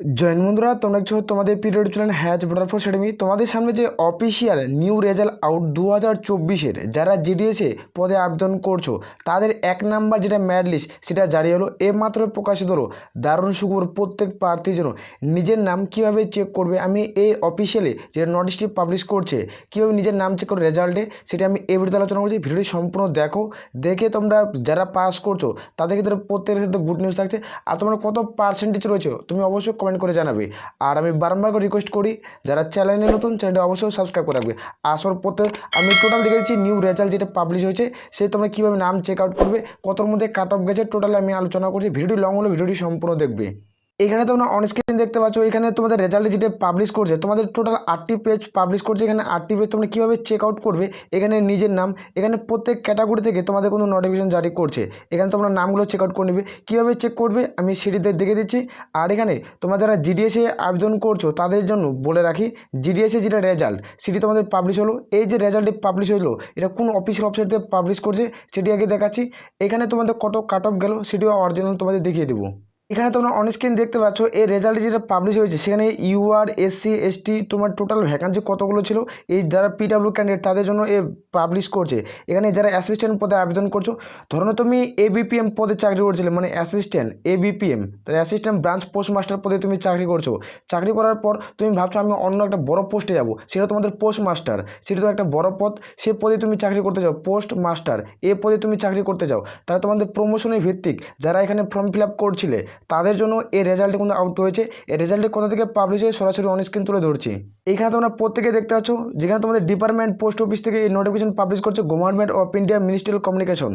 Join বন্ধুরা, তোমরা কিছু তোমাদের পিরিয়ড ছিলেন হ্যাচ ভোটার ফোর্স একাডেমি তোমাদের সামনে যে অফিসিয়াল নিউ রেজাল্ট আউট দু হাজার চব্বিশের, যারা জিডিএসে পদে আবেদন করছ, তাদের এক নাম্বার যেটা ম্যাড লিস্ট সেটা জারি হলো মাত্র প্রকাশিত হলো। দারুণ সুখবর প্রত্যেক প্রার্থীর জন্য। নিজের নাম কীভাবে চেক করবে? আমি এই অফিসিয়ালি যেটা নোটিশটি পাবলিশ করছে, কীভাবে নিজের নাম চেক করে রেজাল্টে সেটা আমি এই ভিডিওতে আলোচনা করছি। ভিডিওটি সম্পূর্ণ দেখো, দেখে তোমরা যারা পাস করছ, তাদের ক্ষেত্রে প্রত্যেকের ক্ষেত্রে গুড নিউজ থাকছে। আর তোমরা কত পার্সেন্টেজ রয়েছে, তুমি অবশ্যই কমেন্ট করে জানাবে। আর আমি বারবার করে রিকোয়েস্ট করি, যারা চ্যানেলে নতুন চ্যানেলটি অবশ্যই সাবস্ক্রাইব করে রাখবে। আসর পথে আমি টোটাল দেখেছি নিউ রেজাল্ট যেটা পাবলিশ হয়েছে, সে তোমরা কীভাবে নাম চেক আউট করবে, কতর মধ্যে কাট অফ গেছে টোটাল আমি আলোচনা করছি ভিডিওটি লং হলে ভিডিওটি সম্পূর্ণ দেখবে। এখানে তোমরা অন স্ক্রিন দেখতে পাচ্ছ, এখানে তোমাদের রেজাল্ট যেটা পাবলিশ করছে, তোমাদের টোটাল আটটি পেজ পাবলিশ করছে, এখানে আটটি পেজ তোমরা কীভাবে চেক আউট করবে, এখানে নিজের নাম, এখানে প্রত্যেক ক্যাটাগরি থেকে তোমাদের কোনো নোটিফিকেশন জারি করছে, এখানে তোমরা নামগুলো চেক আউট করে নেবে, কীভাবে চেক করবে আমি সিঁড়িতে দেখে দিচ্ছি, আর এখানে তোমরা যারা জিডিএসে আবেদন করছ, তাদের জন্য বলে রাখি জিডিএসে যেটা রেজাল্ট সেটি তোমাদের পাবলিশ হলো, এই যে রেজাল্টটি পাবলিশ হলো, এটা কোন অফিসিয়াল ওয়েবসাইট পাবলিশ করছে, সেটি আগে দেখাচ্ছি, এখানে তোমাদের কত কাট অফ গেল, সেটিও অরিজিনাল তোমাদের দেখিয়ে দেবো। এখানে তোমরা অন স্ক্রিন দেখতে পাচ্ছ এই রেজাল্ট যেটা পাবলিশ হয়েছে, সেখানে ইউআর এসসি এসটি তোমার টোটাল ভ্যাকান্সি কতগুলো ছিল? এই যারা পিডাব্লিউ ক্যান্ডিডেট তাদের জন্য এ পাবলিশ করছে। এখানে যারা অ্যাসিস্ট্যান্ট পদে আবেদন করছ, ধরো তুমি এবিপিএম পদে চাকরি করছিলে মানে অ্যাসিস্ট্যান্ট এবিপিএম তাহলে অ্যাসিস্ট্যান্ট ব্রাঞ্চ পোস্ট মাস্টার পদে তুমি চাকরি করছ। চাকরি করার পর তুমি ভাবছ আমি অন্য একটা বড় পোস্টে যাব, সেটা তোমাদের পোস্ট মাস্টার সেটা তো একটা বড় পদ, সে পদে তুমি চাকরি করতে যাও পোস্ট মাস্টার এ পদে তুমি চাকরি করতে যাও তাহলে তোমাদের প্রমোশনের ভিত্তিক যারা এখানে ফর্ম ফিল আপ করছিলে তাদের জন্য এই রেজাল্টে কিন্তু আউট হয়েছে। এই রেজাল্টে কোথা থেকে পাবলিশ হয়ে সরাসরি অন স্ক্রিন তুলে ধরছি। এইখানে তোমরা প্রত্যেকে দেখতে পাচ্ছ, যেখানে তোমাদের ডিপার্টমেন্ট পোস্ট অফিস থেকে এই নোটিফিকেশন পাবলিশ করছে government of India ministerial communication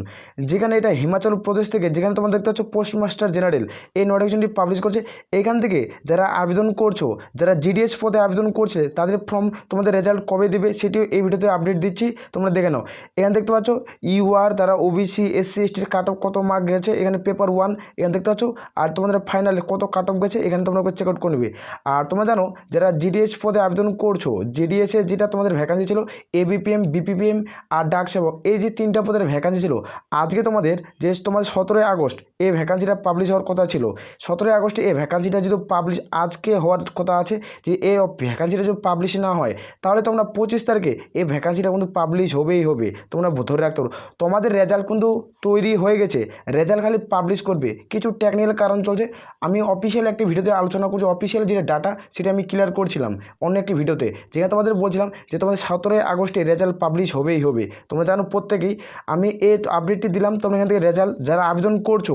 যেখানে এটা হিমাচল প্রদেশ থেকে, যেখানে তোমরা দেখতে পাচ্ছ পোস্ট মাস্টার জেনারেল এই নোটিফিকেশনটি পাবলিশ করছে। এখান থেকে যারা আবেদন করছ, যারা জিডিএস পদে আবেদন করছে, তাদের ফর্ম তোমাদের রেজাল্ট কবে দেবে সেটিও এই ভিডিওতে আপডেট দিচ্ছি। তোমরা দেখে নাও। এখানে দেখতে পাচ্ছ ইউআর তারা ওবিসি এসসি এসটির কাট অফ কত মার্ক গেছে, এখানে পেপার ওয়ান এখানে দেখতে পাচ্ছ, আর তোমাদের ফাইনালে কত কাট অফ গেছে, এখানে তোমরা চেক আউট করে আর তোমরা জানো, যারা জিডিএস পদে আবেদন করছ জিডিএসে যেটা তোমাদের ভ্যাকান্সি ছিল এবিপিএম বিপিপিএম আর ডাক সেবক, এই যে তিনটা পদের ভ্যাকান্সি ছিল, আজকে তোমাদের যে তোমাদের সতেরোই আগস্ট, এই ভ্যাকান্সিটা পাবলিশ হওয়ার কথা ছিল। সতেরোই আগস্টে এই ভ্যাকান্সিটা যদি পাবলিশ আজকে হওয়ার কথা আছে, যে এই ভ্যাকান্সিটা যদি পাবলিশ না হয়, তাহলে তোমরা পঁচিশ তারিখে এই ভ্যাকান্সিটা কিন্তু পাবলিশ হবেই হবে। তোমরা ধরে রাখতে তোমাদের রেজাল্ট কিন্তু তৈরি হয়ে গেছে। রেজাল্ট খালি পাবলিশ করবে। কিছু টেকনিক্যাল কারণ চলছে। আমি অফিসিয়াল একটি ভিডিওতে আলোচনা করছি। অফিসিয়াল যেটা ডাটা সেটা আমি ক্লিয়ার করছিলাম অন্য একটি ভিডিওতে। যেখানে তোমাদের বলছিলাম যে তোমাদের সতেরোই আগস্টে রেজাল্ট পাবলিশ হবেই হবে। তোমরা জানো প্রত্যেকেই, আমি এই আপডেটটি দিলাম, তোমরা এখান থেকে রেজাল্ট যারা আবেদন করছ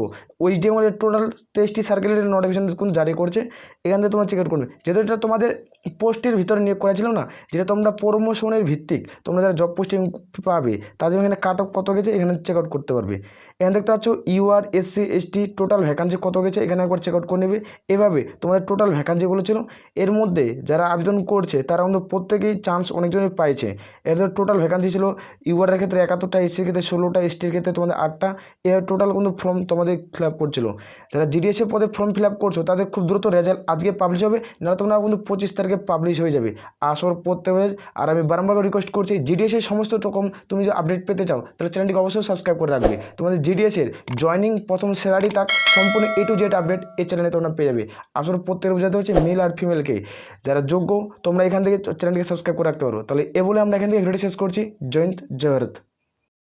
ওই যে আমাদের টোটাল তেইশটি সার্কেলের নোটিফিকেশন কিন্তু জারি করছে, এখান থেকে তোমরা চেক করবে। যেহেতু এটা তোমাদের পোস্টের ভিতরে নিয়োগ করেছিল না, যেটা তোমরা প্রমোশনের ভিত্তিক, তোমরা যারা জব পোস্টিং পাবে, তাদের এখানে কাট অফ কত গেছে, এখানে চেক আউট করতে পারবে। এখানে দেখতে পাচ্ছ UR SC ST total vacancy কত গেছে? এখানে একবার চেক আউট করে নেবে। এভাবে তোমাদের টোটাল ভ্যাকান্সিগুলো ছিল। এর মধ্যে যারা আবেদন করছে, তারা কিন্তু প্রত্যেকেই চান্স অনেকজনই পাইছে। এর টোটাল ভ্যাকান্সি ছিল ইউআরের ক্ষেত্রে একাত্তরটা এসসির ক্ষেত্রে ষোলোটা এসটির ক্ষেত্রে তোমাদের আটটা। এর টোটাল কিন্তু ফর্ম তোমাদের ফিল আপ করছিল। যারা জিডিএসের পদে ফর্ম ফিল আপ করছ, তাদের খুব দ্রুত রেজাল্ট আজকে পাবলিশ হবে। না তোমরা কিন্তু পঁচিশ তারিখে পাবলিশ হয়ে যাবে। আসর হবে আর আমি বারবার রিকোয়েস্ট করছি জিডিএসের সমস্ত রকম তুমি যদি আপডেট পেতে চাও, তাহলে চ্যানেলটিকে অবশ্যই সাবস্ক্রাইব করে রাখবে। তোমাদের জিডিএসের জয়নিং প্রথম স্যালারি তাক সম্পূর্ণ এ টু জেড আপডেট এই চ্যানেলে তোমরা পেয়ে যাবে। আসলে প্রত্যেকের বোঝাতে হচ্ছে মেল আর ফিমেলকে যারা যোগ্য, তোমরা এখান থেকে চ্যানেলকে সাবস্ক্রাইব করে রাখতে পারো। তাহলে এ বলে আমরা এখান থেকে ভিডিও শেষ করছি। জয়ন্ত জয় ভারত।